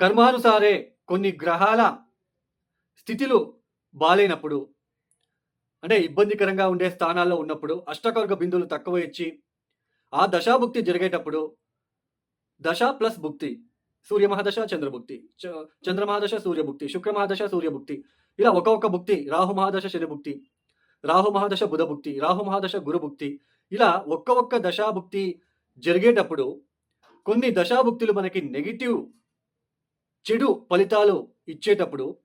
కర్మానుసారే కొన్ని గ్రహాల స్థితిలు బాలైనప్పుడు అంటే ఇబ్బందికరంగా ఉండే స్థానాల్లో ఉన్నప్పుడు అష్టకర్గ బిందువులు తక్కువ ఇచ్చి ఆ దశాభుక్తి జరిగేటప్పుడు దశ ప్లస్ భుక్తి సూర్య మహాదశ చంద్రభుక్తి చ- చంద్ర మహాదశ సూర్యభుక్తి శుక్ర మహాదశ సూర్యభుక్తి ఇలా ఒక్కొక్క భుక్తి రాహు మహాదశ శనిభుక్తి రాహు మహాదశ బుధభుక్తి రాహు మహాదశ గురుభుక్తి ఇలా ఒక్క ఒక్క దశాభుక్తి జరిగేటప్పుడు కొన్ని దశాభుక్తులు మనకి నెగిటివ్ చెడు ఫలితాలు ఇచ్చేటప్పుడు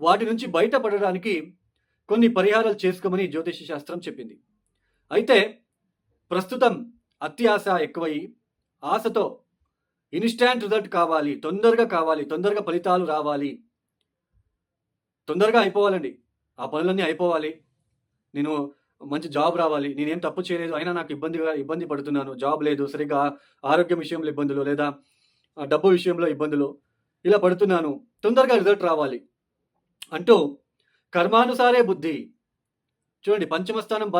వాటి నుంచి బయటపడడానికి కొన్ని పరిహారాలు చేసుకోమని జ్యోతిష శాస్త్రం చెప్పింది. అయితే ప్రస్తుతం అత్యాశ ఎక్కువయి ఆశతో ఇన్స్టాంట్ రిజల్ట్ కావాలి తొందరగా కావాలి తొందరగా ఫలితాలు రావాలి. తొందరగా అయిపోవాలండి. ఆ పనులన్నీ అయిపోవాలి. నేను మంచి జాబ్ రావాలి. నేనేం తప్పు చేయలేదు. అయినా నాకు ఇబ్బందిగా ఇబ్బంది పడుతున్నాను. జాబ్ లేదు. సరిగ్గా ఆరోగ్యం విషయంలో ఇబ్బందులు లేదా డబ్బు విషయంలో ఇబ్బందులు. ఇలా పడుతున్నాను. తొందరగా రిజల్ట్ రావాలి. అంటూ కర్మానుసారే బుద్ధి. చూడండి పంచమ స్థానం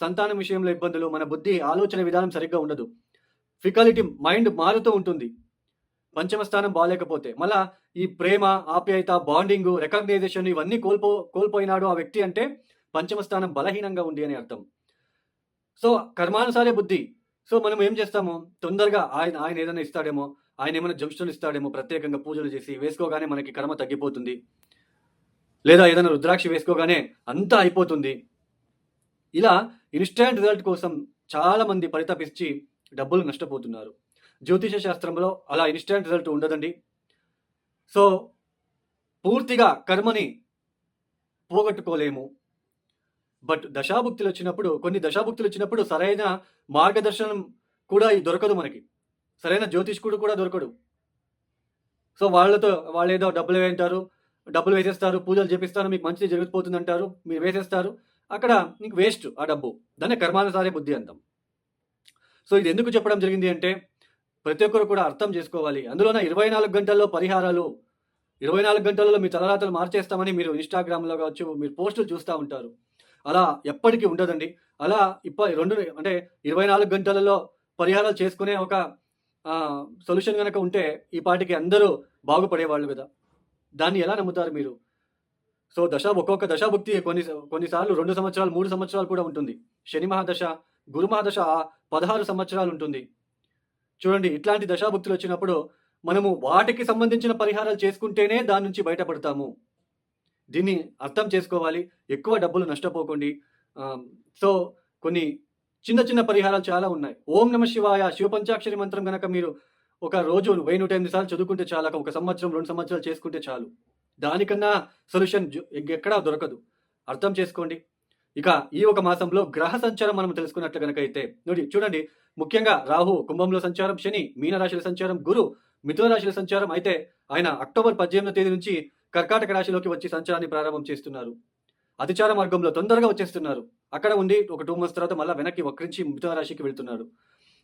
సంతానం విషయంలో ఇబ్బందులు మన బుద్ధి ఆలోచన విధానం సరిగ్గా ఉండదు. ఫికాలిటీ మైండ్ మారుతూ ఉంటుంది. పంచమ స్థానం బాగాలేకపోతే మళ్ళా ఈ ప్రేమ ఆప్యాయత బాండింగ్ రికగ్నైజేషన్ ఇవన్నీ కోల్పో కోల్పోయినాడు ఆ వ్యక్తి అంటే పంచమ స్థానం బలహీనంగా ఉంది అని అర్థం. సో కర్మానుసారే బుద్ధి. సో మనం ఏం చేస్తాము? తొందరగా ఆయన ఆయన ఏదైనా ఇస్తాడేమో. ఆయన ఏమైనా జంక్షన్లు ఇస్తాడేమో ప్రత్యేకంగా పూజలు చేసి వేసుకోగానే మనకి కర్మ తగ్గిపోతుంది. లేదా ఏదైనా రుద్రాక్ష వేసుకోగానే అంతా అయిపోతుంది. ఇలా ఇన్స్టాంట్ రిజల్ట్ కోసం చాలామంది పరితపిచ్చి డబ్బులు నష్టపోతున్నారు. జ్యోతిష శాస్త్రంలో అలా ఇన్స్టాంట్ రిజల్ట్ ఉండదండి. సో పూర్తిగా కర్మని పోగొట్టుకోలేము. బట్ దశాభుక్తులు వచ్చినప్పుడు కొన్ని దశాభుక్తులు వచ్చినప్పుడు సరైన మార్గదర్శనం కూడా దొరకదు మనకి. సరైన జ్యోతిష్కుడు కూడా దొరకడు. సో వాళ్ళతో వాళ్ళు ఏదో డబ్బులు వేయంటారు డబ్బులు వేసేస్తారు పూజలు చేపిస్తారు మీకు మంచిది జరిగిపోతుంది అంటారు మీరు వేసేస్తారు. అక్కడ మీకు వేస్ట్ ఆ డబ్బు. దాన్ని కర్మానుసారే బుద్ధి అంటాం. సో ఇది ఎందుకు చెప్పడం జరిగింది అంటే ప్రతి ఒక్కరు కూడా అర్థం చేసుకోవాలి. అందులోన ఇరవై నాలుగు గంటల్లో పరిహారాలు ఇరవై నాలుగు గంటలలో మీ తలరాతలు మార్చేస్తామని మీరు ఇన్స్టాగ్రామ్లో కావచ్చు మీరు పోస్టులు చూస్తూ ఉంటారు. అలా ఎప్పటికీ ఉండదండి. అలా ఇప్ప రెండు అంటే ఇరవై నాలుగు గంటలలో పరిహారాలు చేసుకునే ఒక సొల్యూషన్ కనుక ఉంటే ఈ పాటికి అందరూ బాగుపడేవాళ్ళు కదా. దాన్ని ఎలా నమ్ముతారు మీరు? సో దశ ఒక్కొక్క దశాభుక్తి కొన్ని కొన్నిసార్లు రెండు సంవత్సరాలు మూడు సంవత్సరాలు కూడా ఉంటుంది. శని మహాదశ గురు మహాదశ పదహారు సంవత్సరాలు ఉంటుంది. చూడండి ఇట్లాంటి దశాభుక్తులు వచ్చినప్పుడు మనము వాటికి సంబంధించిన పరిహారాలు చేసుకుంటేనే దాని నుంచి బయటపడతాము. దీన్ని అర్థం చేసుకోవాలి. ఎక్కువ డబ్బులు నష్టపోకండి. సో కొన్ని చిన్న చిన్న పరిహారాలు చాలా ఉన్నాయి. ఓం నమ శివాయ శివ పంచాక్షరి మంత్రం కనుక మీరు ఒక రోజు వెయ్యి నూట ఎనిమిది సార్లు చదువుకుంటే చాలు ఒక సంవత్సరం రెండు సంవత్సరాలు చేసుకుంటే చాలు. దానికన్నా సొల్యూషన్ ఎక్కడా దొరకదు. అర్థం చేసుకోండి. ఇక ఈ ఒక మాసంలో గ్రహ సంచారం మనం తెలుసుకున్నట్లు కనుక అయితే చూడండి. ముఖ్యంగా రాహు కుంభంలో సంచారం శని మీనరాశిలో సంచారం గురు మిథున రాశిల సంచారం. అయితే ఆయన అక్టోబర్ పద్దెనిమిదో తేదీ నుంచి కర్కాటక రాశిలోకి వచ్చి సంచారాన్ని ప్రారంభం చేస్తున్నారు. అతిచార మార్గంలో తొందరగా వచ్చేస్తున్నారు. అక్కడ ఉండి ఒక టూ మంత్స్ తర్వాత మళ్ళీ వెనక్కి వక్రించి మిథున రాశికి వెళ్తున్నాడు.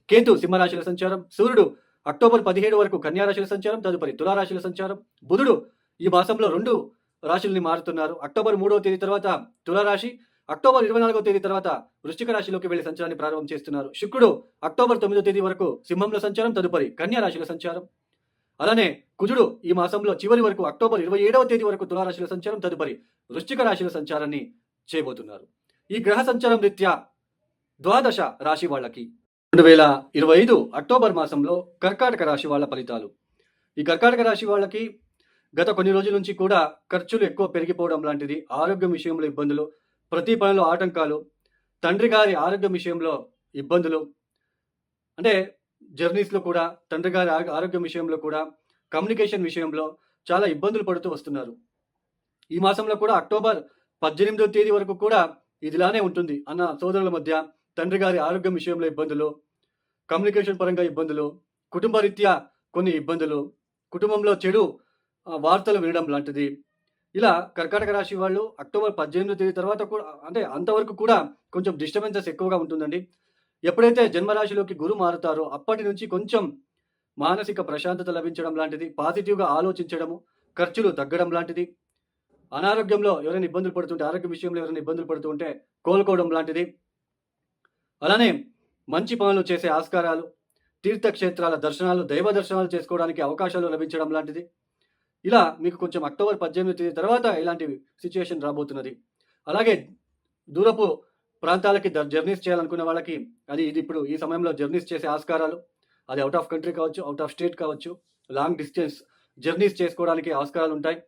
కేతు సింహరాశిలో సంచారం సూర్యుడు అక్టోబర్ పదిహేడు వరకు కన్యారాశిలో సంచారం తదుపరి తులారాశిలో సంచారం బుధుడు ఈ మాసంలో రెండు రాశుల్ని మారుతున్నారు. అక్టోబర్ మూడవ తేదీ తర్వాత తులారాశి అక్టోబర్ ఇరవై నాలుగవ తేదీ తర్వాత వృశ్చిక రాశిలోకి వెళ్ళి సంచారాన్ని ప్రారంభం చేస్తున్నారు. శుక్రుడు అక్టోబర్ తొమ్మిదో తేదీ వరకు సింహంలో సంచారం తదుపరి కన్యా రాశిలో సంచారం. అలానే కుజుడు ఈ మాసంలో చివరి వరకు అక్టోబర్ ఇరవై ఏడవ తేదీ వరకు తులారాశిలో సంచారం తదుపరి వృశ్చిక రాశిలో సంచారాన్ని చేయబోతున్నారు. ఈ గ్రహ సంచారం రీత్యా ద్వాదశ రాశి వాళ్ళకి. రెండు వేల ఇరవై ఐదు అక్టోబర్ మాసంలో కర్కాటక రాశి వాళ్ళ ఫలితాలు. ఈ కర్కాటక రాశి వాళ్ళకి గత కొన్ని రోజుల నుంచి కూడా ఖర్చులు ఎక్కువ పెరిగిపోవడం లాంటిది ఆరోగ్యం విషయంలో ఇబ్బందులు ప్రతి పనిలో ఆటంకాలు తండ్రి గారి ఆరోగ్యం విషయంలో ఇబ్బందులు అంటే జర్నీస్లో కూడా తండ్రి గారి ఆరోగ్యం విషయంలో కూడా కమ్యూనికేషన్ విషయంలో చాలా ఇబ్బందులు పడుతూ వస్తున్నారు. ఈ మాసంలో కూడా అక్టోబర్ పద్దెనిమిదో తేదీ వరకు కూడా ఇదిలానే ఉంటుంది అన్న సోదరుల మధ్య తండ్రి గారి ఆరోగ్యం విషయంలో ఇబ్బందులు కమ్యూనికేషన్ పరంగా ఇబ్బందులు కుటుంబ రీత్యా కొన్ని ఇబ్బందులు కుటుంబంలో చెడు వార్తలు వినడం లాంటిది. ఇలా కర్కాటక రాశి వాళ్ళు అక్టోబర్ పద్దెనిమిదో తేదీ తర్వాత కూడా అంటే అంతవరకు కూడా కొంచెం డిస్టర్బెన్సెస్ ఎక్కువగా ఉంటుందండి. ఎప్పుడైతే జన్మరాశిలోకి గురు మారుతారో అప్పటి నుంచి కొంచెం మానసిక ప్రశాంతత లభించడం లాంటిది పాజిటివ్గా ఆలోచించడము ఖర్చులు తగ్గడం లాంటిది అనారోగ్యంలో ఎవరైనా ఇబ్బందులు పడుతుంటే ఆరోగ్య విషయంలో ఎవరైనా ఇబ్బందులు పడుతుంటే కోలుకోవడం లాంటిది. అలానే మంచి పనులు చేసే ఆస్కారాలు తీర్థక్షేత్రాల దర్శనాలు దైవ దర్శనాలు చేసుకోవడానికి అవకాశాలు లభించడం లాంటిది. ఇలా మీకు కొంచెం అక్టోబర్ పద్దెనిమిది తేదీ తర్వాత ఇలాంటి సిచ్యుయేషన్ రాబోతున్నది. అలాగే దూరపు ప్రాంతాలకి ద- జర్నీస్ చేయాలనుకునే వాళ్ళకి అది ఇది ఇప్పుడు ఈ సమయంలో జర్నీస్ చేసే ఆస్కారాలు. అది అవుట్ ఆఫ్ కంట్రీ కావచ్చు అవుట్ ఆఫ్ స్టేట్ కావచ్చు లాంగ్ డిస్టెన్స్ జర్నీస్ చేసుకోవడానికి ఆస్కారాలు ఉంటాయి.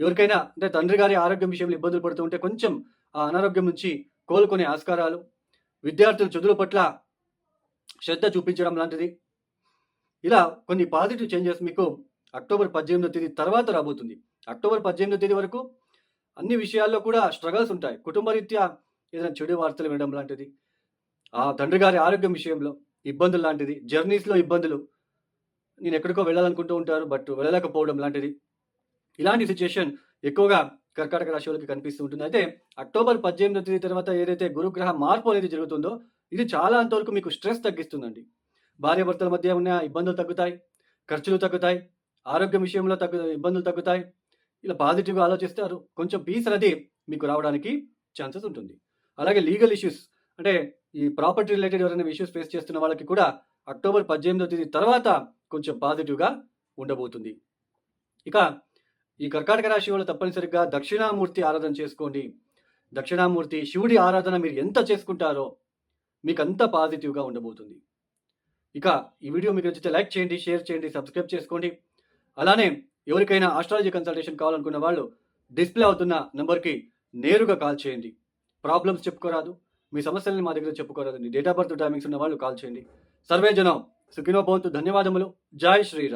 ఎవరికైనా అంటే తండ్రి గారి ఆరోగ్యం విషయంలో ఇబ్బందులు పడుతూ ఉంటే కొంచెం ఆ అనారోగ్యం నుంచి కోలుకునే ఆస్కారాలు విద్యార్థులు చదువుల పట్ల శ్రద్ధ చూపించడం లాంటిది. ఇలా కొన్ని పాజిటివ్ చేంజెస్ మీకు అక్టోబర్ పద్దెనిమిదో తేదీ తర్వాత రాబోతుంది. అక్టోబర్ పద్దెనిమిదో తేదీ వరకు అన్ని విషయాల్లో కూడా స్ట్రగల్స్ ఉంటాయి. కుటుంబ రీత్యా ఏదైనా చెడు వార్తలు వినడం లాంటిది. ఆ తండ్రి గారి ఆరోగ్యం విషయంలో ఇబ్బందులు లాంటిది. జర్నీస్లో ఇబ్బందులు. నేను ఎక్కడికో వెళ్ళాలనుకుంటూ ఉంటారు బట్ వెళ్ళలేకపోవడం లాంటిది. ఇలాంటి సిచ్యుయేషన్ ఎక్కువగా కర్కాటక రాశి వాళ్ళకి కనిపిస్తూ ఉంటుంది. అయితే అక్టోబర్ పద్దెనిమిదో తేదీ తర్వాత ఏదైతే గురుగ్రహ మార్పు అనేది జరుగుతుందో ఇది చాలా అంతవరకు మీకు స్ట్రెస్ తగ్గిస్తుందండి. భార్యాభర్తల మధ్య ఉన్న ఇబ్బందులు తగ్గుతాయి ఖర్చులు తగ్గుతాయి ఆరోగ్యం విషయంలో తగ్గు ఇబ్బందులు తగ్గుతాయి. ఇలా పాజిటివ్గా ఆలోచిస్తారు. కొంచెం పీస్ అనేది మీకు రావడానికి ఛాన్సెస్ ఉంటుంది. అలాగే లీగల్ ఇష్యూస్ అంటే ఈ ప్రాపర్టీ రిలేటెడ్ ఎవరైనా ఇష్యూస్ ఫేస్ చేస్తున్న వాళ్ళకి కూడా అక్టోబర్ పద్దెనిమిదో తేదీ తర్వాత కొంచెం పాజిటివ్గా ఉండబోతుంది. ఇక ఈ కర్కాటక రాశి వాళ్ళు తప్పనిసరిగా దక్షిణామూర్తి ఆరాధన చేసుకోండి. దక్షిణామూర్తి శివుడి ఆరాధన మీరు ఎంత చేసుకుంటారో మీకు అంత పాజిటివ్గా ఉండబోతుంది. ఇక ఈ వీడియో మీకు నచ్చితే లైక్ చేయండి షేర్ చేయండి సబ్స్క్రైబ్ చేసుకోండి. అలానే ఎవరికైనా ఆస్ట్రాలజీ కన్సల్టేషన్ కావాలనుకున్న వాళ్ళు డిస్ప్లే అవుతున్న నెంబర్కి నేరుగా కాల్ చేయండి. ప్రాబ్లమ్స్ చెప్పుకోరాదు. మీ సమస్యలను మా దగ్గర చెప్పుకోరాదండి. డేట్ ఆఫ్ బర్త్ టైమింగ్స్ ఉన్న వాళ్ళు కాల్ చేయండి. సర్వే జనం సుఖినో భవంతు. ధన్యవాదములు. జై శ్రీరామ్.